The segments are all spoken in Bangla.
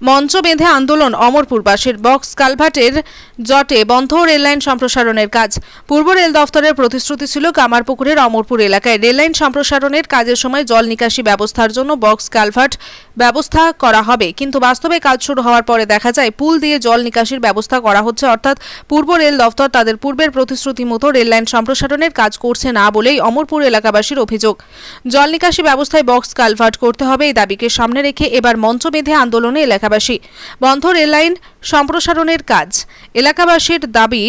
মঞ্চ বেঁধে আন্দোলন অমরপুরবাসীর বক্স কালভার্টের জটে বন্ধ রেললাইন সম্প্রসারণের কাজ। পূর্ব রেল দফতরের প্রতিশ্রুতি ছিল কামারপুকুরের অমরপুর এলাকায়। রেললাইন সম্প্রসারণের কাজের সময় জল নিকাশি ব্যবস্থার জন্য বক্স কালভার্ট ব্যবস্থা করা হবে। কিন্তু বাস্তবে কাজ শুরু হওয়ার পরে দেখা যায়, পুল দিয়ে জল নিকাশির ব্যবস্থা করা হচ্ছে। অর্থাৎ পূর্ব রেল দফতর তাদের পূর্বের প্রতিশ্রুতি মতো রেললাইন সম্প্রসারণের কাজ করছে না বলেই অমরপুর এলাকাবাসীর অভিযোগ। জল নিকাশি ব্যবস্থায় বক্স কালভার্ট করতে হবে এই দাবিকে সামনে রেখে এবার মঞ্চ বেঁধে আন্দোলনে এলাকাবাসী। বন্ধ রেললাইন সম্প্রসারণের কাজ। এলাকাবাসীর দাবি,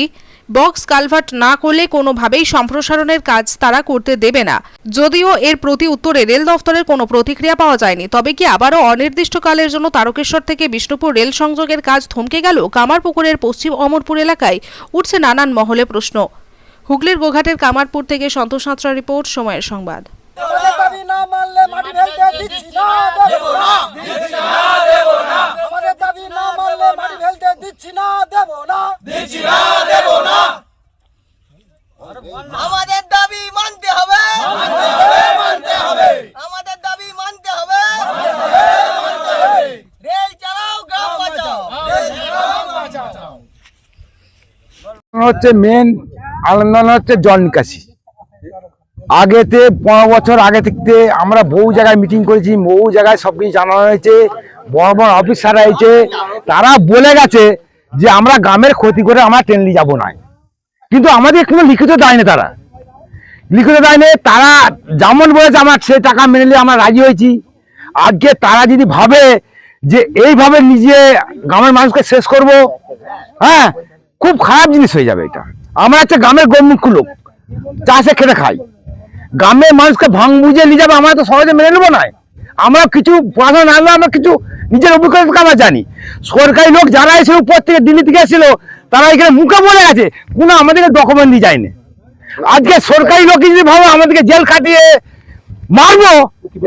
বক্স কালভার্ট না করলে কোনোভাবেই সম্প্রসারণের কাজ তারা করতে দেবে না। যদিও এর প্রতি উত্তরে রেল দফতরের কোনো প্রতিক্রিয়া পাওয়া যায়নি, তবে কি আবারও অনির্দিষ্টকালের জন্য তারকেশ্বর থেকে বিষ্ণুপুর রেল সংযোগের কাজ থমকে গেল? কামারপুকুরের পশ্চিম অমরপুর এলাকায় উঠছে নানান মহলে প্রশ্ন। হুগলির গোঘাটের কামারপুর থেকে সন্তোষ সাঁতরা রিপোর্ট, সময়ের সংবাদ। আমাদের দাবি মানতে হবে। মানতে হবে আমাদের দাবি মানতে হবে। রেল চালাও, গ্রাম বাঁচাও। হচ্ছে মেন আন্দোলন হচ্ছে জল নিকাশি আগেতে, পনেরো বছর আগে থেকে আমরা বহু জায়গায় মিটিং করেছি, বহু জায়গায় সব কিছু জানানো হয়েছে, বড় বড় অফিসার হয়েছে তারা বলে গেছে যে আমরা গ্রামের ক্ষতি করে আমরা ট্রেনলি যাব না। কিন্তু আমাদের কোনো লিখিত দেয়নি তারা। লিখিত দেয়নি, তারা যেমন বলেছে আমার সে টাকা মেনে নিয়ে আমরা রাজি হয়েছি। আজকে তারা যদি ভাবে যে এইভাবে নিজে গ্রামের মানুষকে শেষ করব হ্যাঁ খুব খারাপ জিনিস হয়ে যাবে এটা। আমরা হচ্ছে গ্রামের গমুখ লোক, চাষে খেতে খাই। গ্রামের মানুষকে ভাঙ বুঝে নিয়ে যাবে, আমরা তো সহজে মেনে নেব না। আমরা কিছু পড়াশোনা না আমরা কিছু নিজের অভিজ্ঞতা আমরা জানি। সরকারি লোক যারা এসে উপর থেকে দিল্লি থেকে এসেছিল তারা এখানে মুখে বলে গেছে কোনো আমাদেরকে ডকুমেন্ট দিয়ে যায়নি। আজকে সরকারি লোক যদি ভাবে আমাদেরকে জেল খাটিয়ে মারবো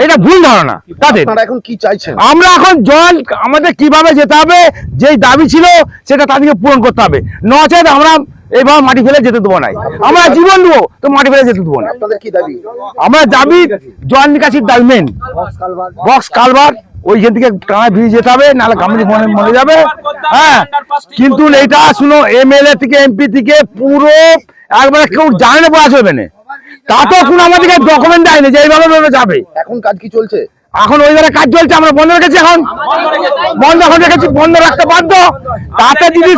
এটা ভুল ধারণা। তাদের। এখন কি চাইছেন? আমরা এখন জল আমাদের কীভাবে যেতে হবে যেই দাবি ছিল সেটা তাদেরকে পূরণ করতে হবে। নচেত আমরা এইভাবে মাটি ফেলে যেতে দেবো না। আমরা জীবন দেবো তো মাটি ফেলে যেতে দেবো না। কি দাবি? আমরা দাবি জল নিকাশির দাবি মেন বক্স কালবার ওইখান থেকে টানায় ভিড়ে যেতে হবে নাহলে গামলি মনে মরে যাবে। হ্যাঁ কিন্তু এটা শুনো এমএলএ থেকে এমপি থেকে পুরো একবারে কেউ জানে না বলা চলবে না। তাতেও কোনো আমাদেরকে ডকুমেন্ট দেয়নি যে এইভাবে যাবে। এখন কাজ কি চলছে? এখন ওই কাজ চলছে আমরা বন্ধ রেখেছি এখন। বন্ধ এখন রেখেছি বন্ধ রাখতে বাধ্য। তাতে যদি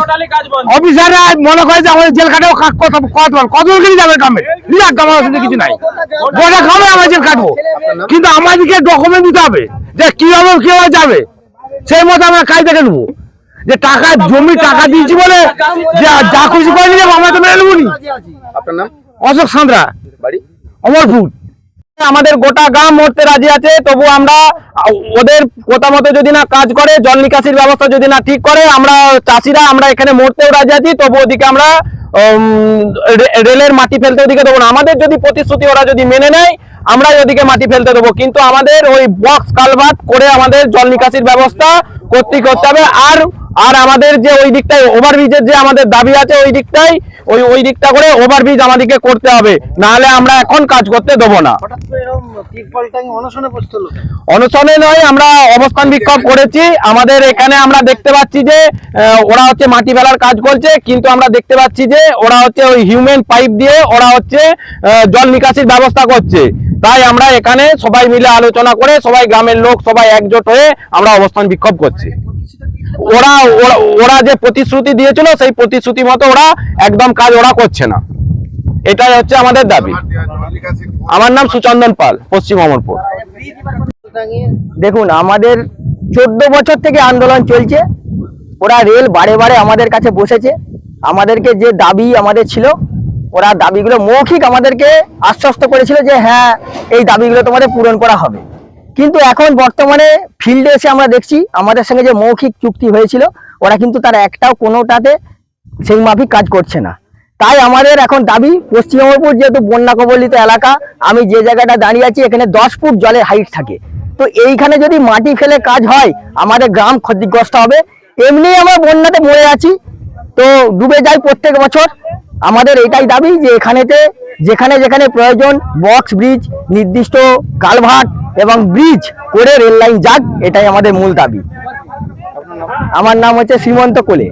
অফিসাররা মনে করে যে আমাদের জেল খাটেও কত কত কত লোকেরই যাবে কামে নিরাক আমার অসুবিধা কিছু নাই। গোটা গ্রামে আমরা জেল খাটবো। কিন্তু আমাদেরকে ডকুমেন্ট দিতে হবে যে কীভাবে কীভাবে যাবে। সেই মতো আমরা কাজ দেখে নেব। যে টাকা জমি টাকা দিয়েছি বলে যে যা খুশি করে আমরা তো মেনে নেব নি। আপনার নাম? অশোক সাঁতরা। বাড়ি? অমরপুর। আমাদের গোটা গ্রাম মরতে রাজি আছে তবু আমরা ওদের কথা মতো যদি না কাজ করে জল নিকাশির ব্যবস্থা যদি না ঠিক করে আমরা চাষিরা আমরা এখানে মরতেও রাজি আছি তবু ওদিকে আমরা রেলের মাটি ফেলতে ওদিকে দেবো না। আমাদের যদি প্রতিশ্রুতি ওরা যদি মেনে নেয় আমরা ওদিকে মাটি ফেলতে দেবো। কিন্তু আমাদের ওই বক্স কালভার্ট করে আমাদের জল নিকাশির ব্যবস্থা করতে করতে হবে। আর আর আমাদের যে ওই দিকটায় ওভারব্রিজের যে আমাদের দাবি আছে ওই দিকটাই ওই ওই দিকটা করে ওভারব্রিজ আমাদেরকে করতে হবে। নাহলে আমরা এখন কাজ করতে দেবো না। অনশনে নয় আমরা অবস্থান বিক্ষোভ করেছি। আমাদের এখানে আমরা দেখতে পাচ্ছি যে ওরা হচ্ছে মাটি ফেলার কাজ করছে কিন্তু আমরা দেখতে পাচ্ছি যে ওরা হচ্ছে ওই হিউম্যান পাইপ দিয়ে ওরা হচ্ছে জল নিকাশির ব্যবস্থা করছে। তাই আমরা এখানে সবাই মিলে আলোচনা করে সবাই গ্রামের লোক সবাই একজোট হয়ে আমরা অবস্থান বিক্ষোভ করছি। ওরা, ওরা- যে প্রতিশ্রুতি দিয়েছিল, সেই প্রতিশ্রুতি মতো ওরা একদম কাজ ওরা করছে না। এটাই হচ্ছে আমাদের দাবি। আমার নাম সুচন্দন পাল, পশ্চিম অমরপুর। দেখুন, আমাদের চোদ্দ বছর থেকে আন্দোলন চলছে। ওরা রেল বারে বারে আমাদের কাছে বসেছে। আমাদেরকে যে দাবি আমাদের ছিল, ওরা দাবিগুলো মৌখিক আমাদেরকে আশ্বস্ত করেছিল যে হ্যাঁ এই দাবিগুলো তোমাদের পূরণ করা হবে। কিন্তু এখন বর্তমানে ফিল্ডে এসে আমরা দেখছি আমাদের সঙ্গে যে মৌখিক চুক্তি হয়েছিল, ওরা কিন্তু তার একটাও কোনোটাতে সেই মাফিক কাজ করছে না। তাই আমাদের এখন দাবি, পশ্চিম মেদিনীপুর যেহেতু বন্যা কবলিত এলাকা, আমি যে জায়গাটা দাঁড়িয়ে আছি এখানে দশ ফুট জলের হাইট থাকে। তো এইখানে যদি মাটি ফেলে কাজ হয়, আমাদের গ্রাম ক্ষতিগ্রস্ত হবে। এমনি আমরা বন্যাতে মরে আছি, তো ডুবে যায় প্রত্যেক বছর। আমাদের এটাই দাবি যে এখানেতে যেখানে যেখানে প্রয়োজন বক্স ব্রিজ নির্দিষ্ট কালভার্ট এবং ব্রিজ করে রেল লাইন যাক, এটাই আমাদের মূল দাবি। আমার নাম হচ্ছে শ্রীমন্ত কোলে।